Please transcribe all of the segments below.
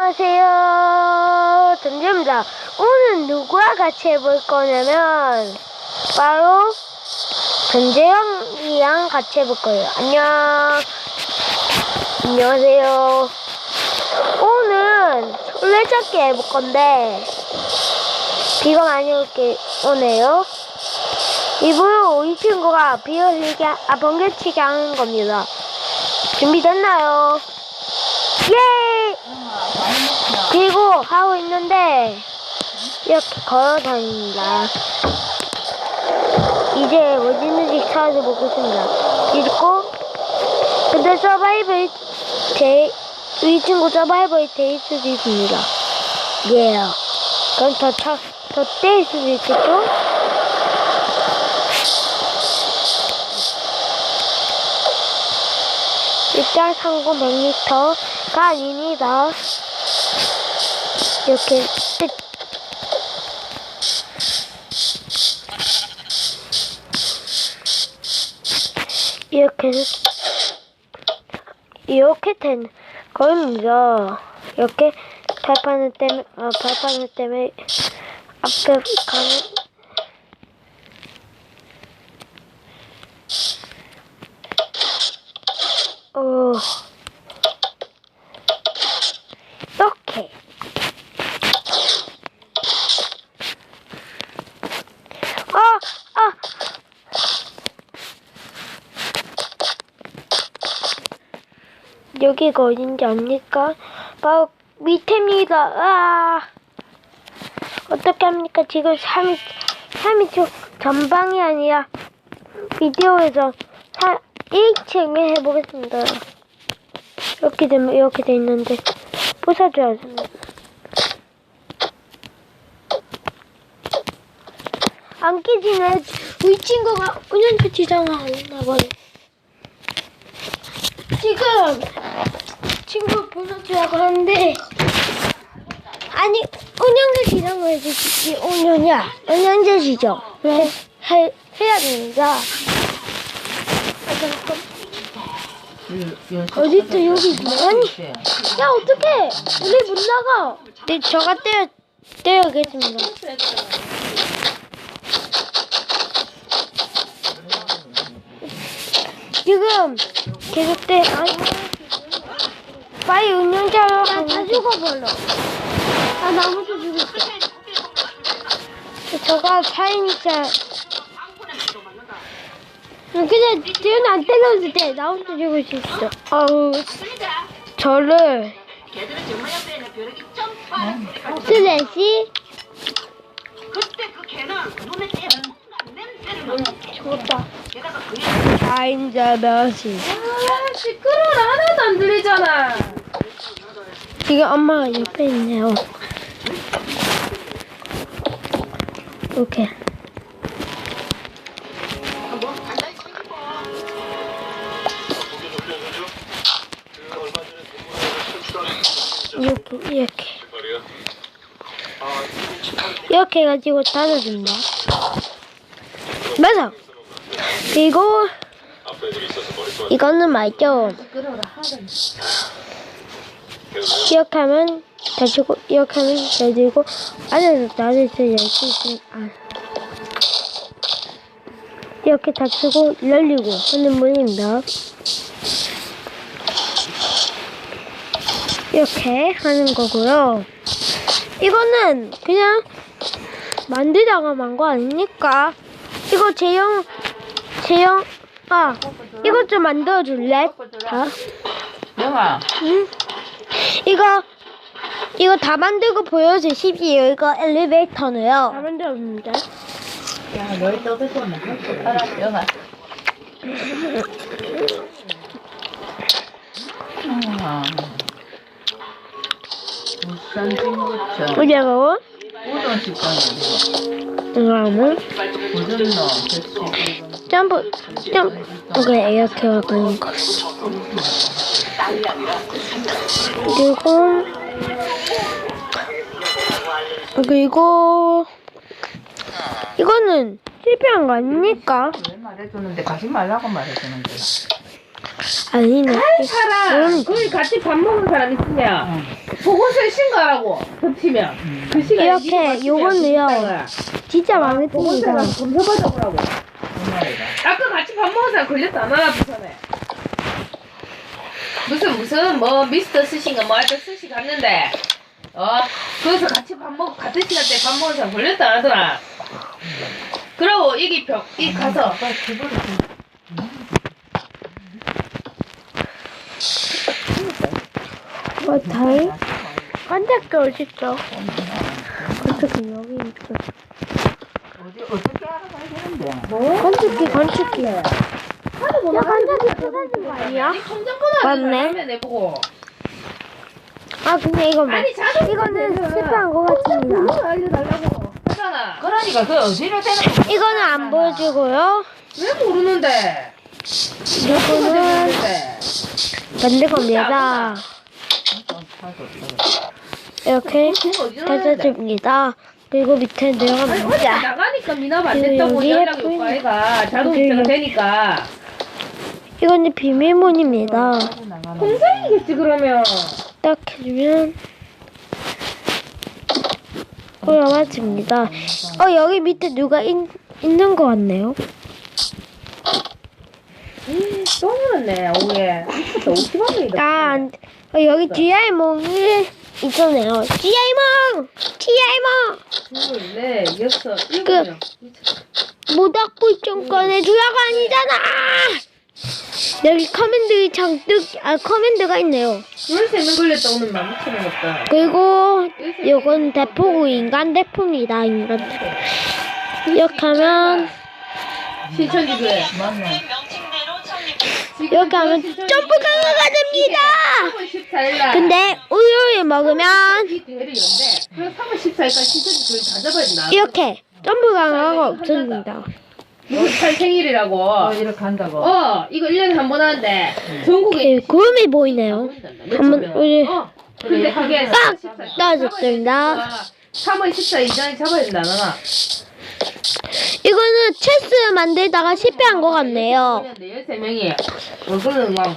안녕하세요. 전주입니다. 오늘 누구와 같이 해볼 거냐면, 바로, 전재영이랑 같이 해볼 거예요. 안녕. 안녕하세요. 오늘 술래잡기 해볼 건데, 비가 많이 올게 오네요. 이부로 이 친구가 비 흘리게, 아, 번개치게 하는 겁니다. 준비됐나요? 예! 그리고 하고 있는데 이렇게 걸어 다닙니다. 이제 멋있는지 찾아보고 있습니다. 그리고 근데 서바이벌 제, 이 친구 서바이벌 데일 수도 있습니다. 예. 그럼 더 차, 더 떼일 수도 있겠죠? 일단 상고 100m 가 아닙니다. 이렇게 끝. 이렇게 이렇게 된 거입니다. 이렇게 발판을 때문에 아, 발판을 때문에 앞에 가는 어 이렇게 아, 아. 여기가 어딘지 압니까? 바로 밑에입니다. 아. 어떻게 합니까? 지금 3위, 3위 쪽 전방이 아니라 비디오에서 3, 1층에 해보겠습니다. 이렇게 되면 이렇게 돼 있는데 부숴줘야죠. 안 깨지네. 우리 친구가 운전대 지장을 봐요. 지금 친구 보내주라고 하는데 아니 운영자 지장을 해주시지 운영이야 운영자 지정 해, 해, 해야 됩니다. 어딨어 여기. 아니 야 어떡해 우리 못 나가. 네 저가 떼어 떼어겠습니다. 지금 계속 때 아니 빨리 운전자로 다 죽어버려. 아 나무도 죽었어. 저가 차이니까. 근데 지금 안 때려도 돼. 나무도 죽을 수 있어. 아우 저를 쓰레시 그때 그 개는 눈에 죽었다. 그 차인자 몇시 아, 시끄러워. 하나도 안 들리잖아. 지금 엄마가 옆에 있네요. 이렇게 이렇게 이렇게. 이렇게 해가지고 닫아준다. 맞아. 그리고 이거는 맞죠 이렇게 하면 닫히고 이렇게 하면 열리고 안에서 닫을 수 열수 있으면 아. 이렇게 닫히고 열리고 하는 문입니다 이렇게 하는 거고요. 이거는 그냥 만들다가 만 거 아닙니까? 이거 재영, 재영, 아, 이것 좀 만들어 줄래? 다? 영아, 응? 이거, 이거 다 만들고 보여주십시오. 이거 엘리베이터는요. 다 만들었는데. 야, 너희 떠들고 나. 알아, 영아. 아, 우동 식당이고 그러면, 부전로 백시 점프, 점프, 그래, 이렇게 하는 거. 그리고 아, 그리고 이거는 실패한 거 아닙니까? 왜 말해줬는데? 가지 말라고 말해줬는데. 아니네. 아이 사람 여러분, 우리 같이 밥 먹은 사람 있으냐 보고서에 신고하라고 덮치면. 음. 그 시간에 이렇게 요거는요. 진짜 마음에 듭니다. 보고서랑 검사받아보라고. 음. 아까 같이 밥 먹은 사람 걸렸다 안 하나 부산에. 무슨 무슨 뭐 미스터 스시인가 뭐하여 스시 갔는데 어 거기서 같이 밥 먹고 같은 시간 대밥 먹은 사람 걸렸다 하더라 그러고 이기 벽, 이 가서 뭐 다행? 환자가 어딨어? 어떻게 여기 있어? 어디 어떻게 알아봐야 되는데? 뭐? 건축기 건축기 카드 번호 환자들 찾아준 거 아니야? 맞네. 아 근데 이거 뭐 아니 자동 이거는 실패한 거 어, 같습니다. 알려달라고. 하잖아. 그러니까 그 어디를 대는 거. 이거는 안 보여주고요. 왜 모르는데? 이거는 만들 겁니다. 이렇게 찾아줍니다. 그리고 밑에 아니 내려가면 어디 나가니까 미나가 안 됐다고 연락이 올 거야. 자동차가 되니까. 이건 비밀문입니다. 홈상이겠지 그러면. 딱 해주면 올라와집니다. 어 여기 밑에 누가 있, 있는 것 같네요. 또 물었네 오예. 미쳤다 아 어, 여기 DR몽이 있잖아요. DR몽, DR몽. 둘, 넷, 여섯, 일곱 명. 미쳤다. 모닥불 좀 꺼내 주라고 아니잖아. 여기 커맨드 장뜩 아 커맨드가 있네요. 노란색만 걸렸다 오늘 만만치는 없다. 그리고 요건 대포구, 인간 대포입니다. 인간 대포. 이렇게 하면 실천지 그래. 맞나? 이렇게 하면 점프 강화가 됩니다. 근데 우유를 먹으면 이렇게 점프 강화가 없어집니다. 노숙한 생일이라고. 어, 이렇게 한다고. 어, 이거 1년에 한 번 하는데, 네. 전국에. 예, 구름이 보이네요. 한번 우리 어, 근데 그게. 딱! 떨어졌습니다. 3월 14일 이전에 잡아야 된다, 나나. 이거는 체스 만들다가 실패한 것 같네요. 13명이 얼굴은 막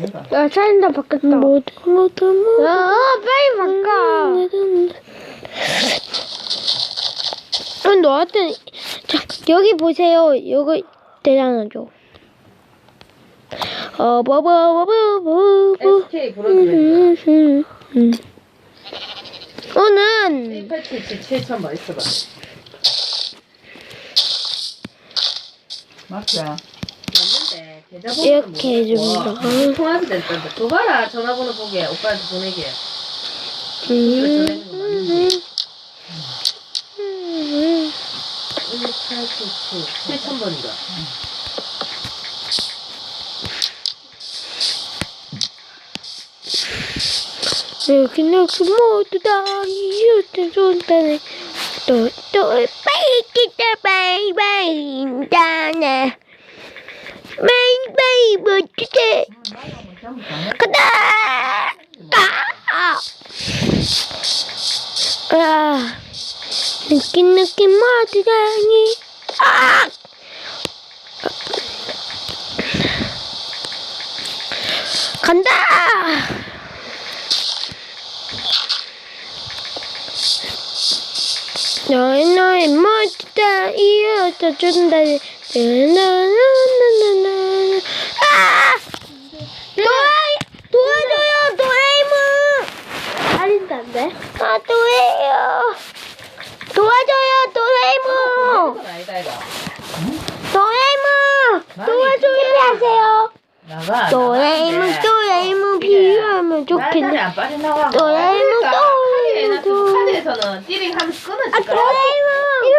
니다. 야, 사인다 바뀌었다. 모두, 모두, 모두. 야, 빨리 바꿔. 어, 너한테, 자, 여기 보세요. 여기 대단하죠. 어, 뭐, 뭐, 뭐, 뭐, 뭐, 뭐. SK 브로드밴드. 음, 음, 음. 오는 세이패치치 7,000번 있어봐. 맞지? 이렇게 해줍니다. 통화도 됐던데. 그거 봐라 전화번호 보게 오빠한테 보내게. 음, 음, 음. 1877 7,000번이다. 여기는 모두 다 이웃을 쏜다네 또또 빠이기다 바이바이 다네 바이바이 멋지대 가다 아, 아 느낌 느낌 모두 다니 아 간다 너의 너의 멋지다 이어져 준다 나나나나나나 아 도와 도와줘요 도라에몽 아 도와요 도와줘요 도라에몽 그건 아니다 이거. 도라에몽 도와줘요 하세요 나가. 도라에몽 나가는데. 도라에몽 이게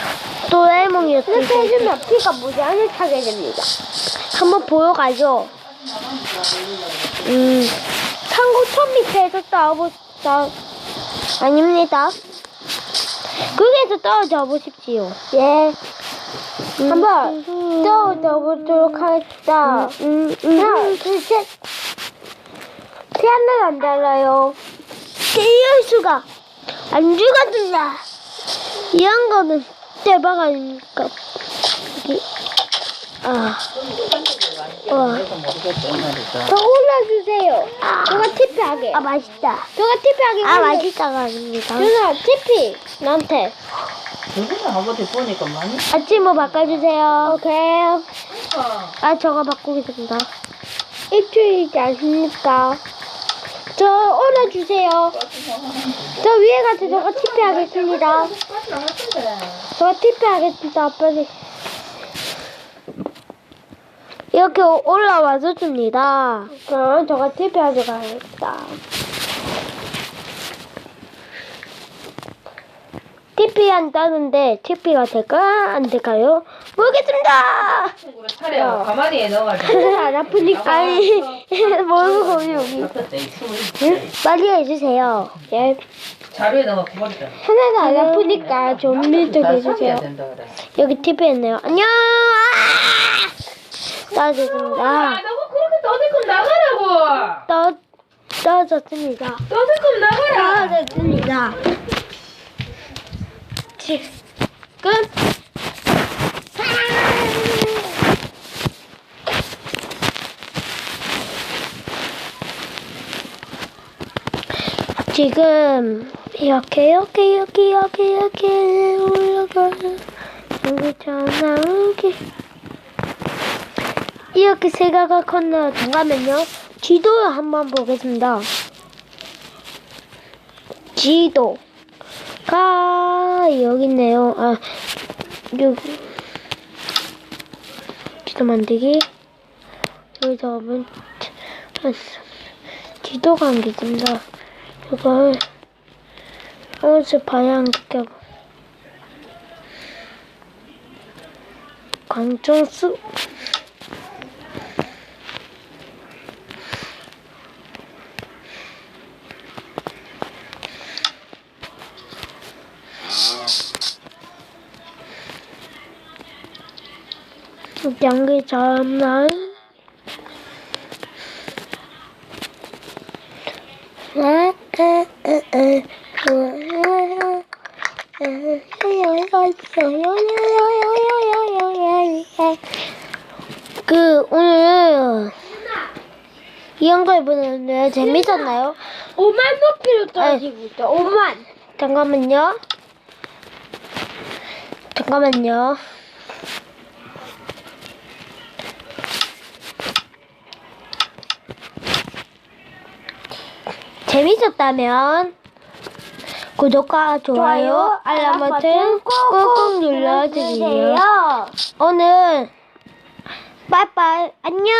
도라에몽이었을 이렇게 텐데. 해주면 피가 무제한을 타게 됩니다. 한번 보여가죠. 음, 한국 천 밑에서 떠보, 떠, 아닙니다. 거기에서 떨어져 보십시오. 예. 음, 한번 떠오져 보도록 하겠다. 음, 음, 하나, 음, 음, 둘, 셋. 피안는 안 달라요. 이럴 수가. 안 죽어준다. 이런 거는 대박 아닙니까? 여기. 아. 와. 더 올려주세요. 저가 티피하게. 아 맛있다. 저가 티피하게. 아 맛있다가 아닙니다. 준아 티피 나한테. 저번에 아버지 보니까 많이 아침 뭐 바꿔주세요. 오케이. 아 저거 바꾸겠습니다. 입출이지 않습니까? 저 올려주세요. 저 위에 가서 저거 티피 하겠습니다. 저거 티피 하겠습니다. 빨리. 이렇게 올라와 서 줍니다. 그럼 저거 티피 하러 가야겠다. TP 한다는데 TP가 될까 안 될까요? 모르겠습니다. 친구를 차려 가만히 넣어가지고 안 아프니까 모르고 여기 어떻대 숨을 응? 빨리 해주세요. 예. 자루에 넣어 버리자. 하나도 안 아프니까 좀 밀도 다 해주세요. 살려야 된다 그래 여기 TP 했네요. 안녕. 떨어졌습니다. 아, 너무 그렇게 떠들끔 나가라고. 떠 떨어졌습니다. 떠들끔 나가라. 떨어졌습니다. 지금 지금 이렇게 이렇게 이렇게 이렇게 올라가는 여기 전화오기. 이렇게 세가가 건너 잠깐만요. 지도를 한번 보겠습니다. 지도 가 여기 있네요. 아 여기 지도 만들기. 여기서 한번 지도가 안 계신다 이걸 어디서 봐야 한겠 광정수 양기 전날 그 오늘 이런 거 해보는데 재밌었나요? 5만 높이로 떨어지고 있다. 5만. 잠깐만요. 잠깐만요. 재밌었다면 구독과 좋아요, 알람 버튼 꾹꾹 눌러주세요. 오늘 빠이빠이 안녕.